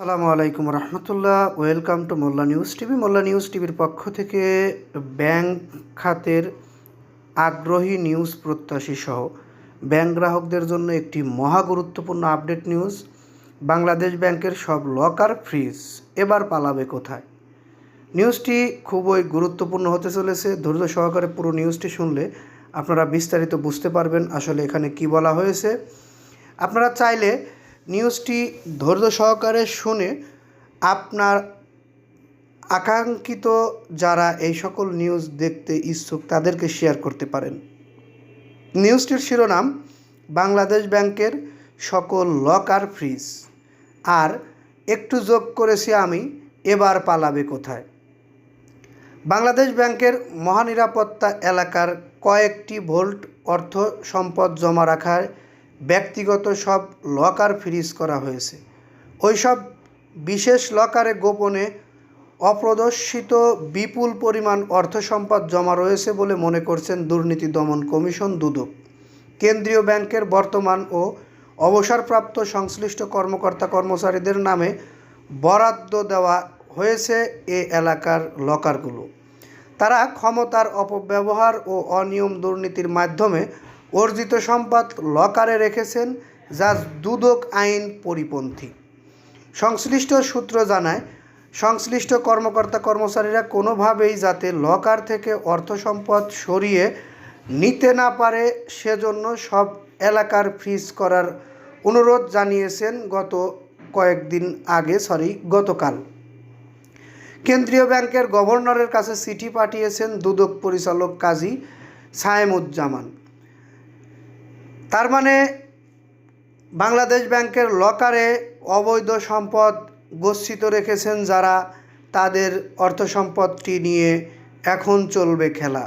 আসসালামু আলাইকুম রহমতুল্লাহ। Welcome to Molla news TV. Molla news টিভির পক্ষ থেকে ব্যাংক খাতের আগ্রহী নিউজ প্রত্যাশী সহ ব্যাংক গ্রাহকদের জন্য একটি মহা গুরুত্বপূর্ণ আপডেট নিউজ। বাংলাদেশ ব্যাংকের সব লকার ফ্রিজ এবার পালাবে কোথায়? নিউজটি খুবই গুরুত্বপূর্ণ হতে চলেছে। ধৈর্য সহকারে পুরো নিউজটি শুনলে আপনারা বিস্তারিত বুঝতে পারবেন আসলে এখানে কি বলা হয়েছে। আপনারা চাইলে নিউজটি ধৈর্য সহকারে শুনে আপনার আকাঙ্ক্ষিত যারা এই সকল নিউজ দেখতে ইচ্ছুক তাদেরকে শেয়ার করতে পারেন। নিউজটির শিরোনাম, বাংলাদেশ ব্যাংকের সকল লকার ফ্রিজ আর একটু যোগ করেছি আমি, এবার পালাবে কোথায়? বাংলাদেশ ব্যাংকের মহানিরাপত্তা এলাকার কয়েকটি ভোল্ট অর্থ সম্পদ জমা রাখার ব্যক্তিগত সব লকার ফ্রিজ করা হয়েছে। ওইসব বিশেষ লকারে গোপনে অপ্রদর্শিত বিপুল পরিমাণ অর্থ সম্পদ জমা রয়েছে বলে মনে করছেন দুর্নীতি দমন কমিশন দুদক। কেন্দ্রীয় ব্যাংকের বর্তমান ও অবসরপ্রাপ্ত সংশ্লিষ্ট কর্মকর্তা কর্মচারীদের নামে বরাদ্দ দেওয়া হয়েছে এ এলাকার লকারগুলো। তারা ক্ষমতার অপব্যবহার ও অনিয়ম দুর্নীতির মাধ্যমে অর্জিত সম্পদ লকারে রেখেছেন, যা দুদক আইন পরিপন্থী। সংশ্লিষ্ট সূত্র জানায়, সংশ্লিষ্ট কর্মকর্তা কর্মচারীরা কোনোভাবেই যাতে লকার থেকে অর্থ সম্পদ সরিয়ে নিতে না পারে, সেজন্য সব এলাকার ফ্রিজ করার অনুরোধ জানিয়েছেন গত কয়েকদিন আগে, সরি, গতকাল। কেন্দ্রীয় ব্যাংকের গভর্নরের কাছে চিঠি পাঠিয়েছেন দুদক পরিচালক কাজী সায়েমুজ্জামান। তার মানে বাংলাদেশ ব্যাংকের লকারে অবৈধ সম্পদ গচ্ছিত রেখেছেন যারা তাদের অর্থ সম্পদটি নিয়ে এখন চলবে খেলা।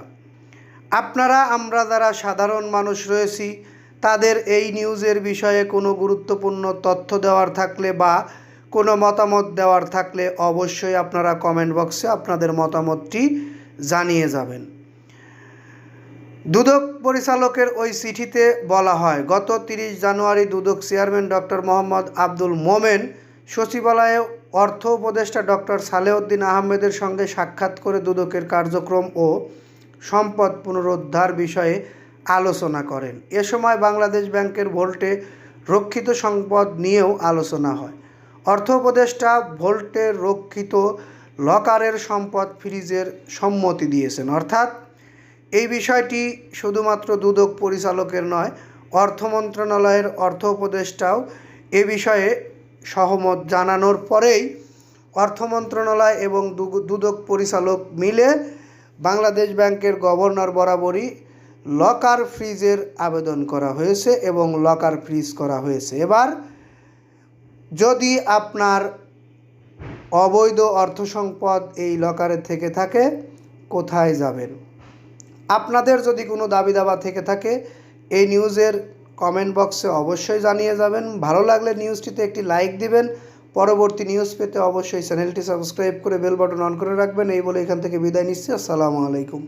আপনারা, আমরা যারা সাধারণ মানুষ রয়েছি, তাদের এই নিউজের বিষয়ে কোনো গুরুত্বপূর্ণ তথ্য দেওয়ার থাকলে বা কোনো মতামত দেওয়ার থাকলে অবশ্যই আপনারা কমেন্ট বক্সে আপনাদের মতামতটি জানিয়ে যাবেন। দুদক পরিচালকের ওই চিঠিতে বলা হয়, গত তিরিশ জানুয়ারি দুদক চেয়ারম্যান ডক্টর মোহাম্মদ আব্দুল মোমেন সচিবালয়ে অর্থ উপদেষ্টা ডক্টর সালেউদ্দিন আহমেদের সঙ্গে সাক্ষাৎ করে দুদকের কার্যক্রম ও সম্পদ পুনরুদ্ধার বিষয়ে আলোচনা করেন। এ সময় বাংলাদেশ ব্যাংকের ভোল্টে রক্ষিত সম্পদ নিয়েও আলোচনা হয়। অর্থ উপদেষ্টা ভোল্টে রক্ষিত লকারের সম্পদ ফ্রিজের সম্মতি দিয়েছেন। অর্থাৎ এই বিষয়টি শুধুমাত্র দুদক পরিচালকের নয়, অর্থ মন্ত্রণালয়ের অর্থ উপদেষ্টাও এ বিষয়ে সহমত জানানোর পরেই অর্থ মন্ত্রণালয় এবং দুদক পরিচালক মিলে বাংলাদেশ ব্যাংকের গভর্নর বরাবরই লকার ফ্রিজের আবেদন করা হয়েছে এবং লকার ফ্রিজ করা হয়েছে। এবার যদি আপনার অবৈধ অর্থ সম্পদ এই লকারে থেকে থাকে, কোথায় যাবেন? আপনাদের যদি কোনো দাবি দাবা থেকে থাকে, এই নিউজের কমেন্ট বক্সে অবশ্যই জানিয়ে যাবেন। ভালো লাগলে নিউজটিতে একটি লাইক দিবেন। পরবর্তী নিউজ পেতে অবশ্যই চ্যানেলটি সাবস্ক্রাইব করে বেল বাটন অন করে রাখবেন। এই বলে এখান থেকে বিদায় নিচ্ছি। আসসালামু আলাইকুম।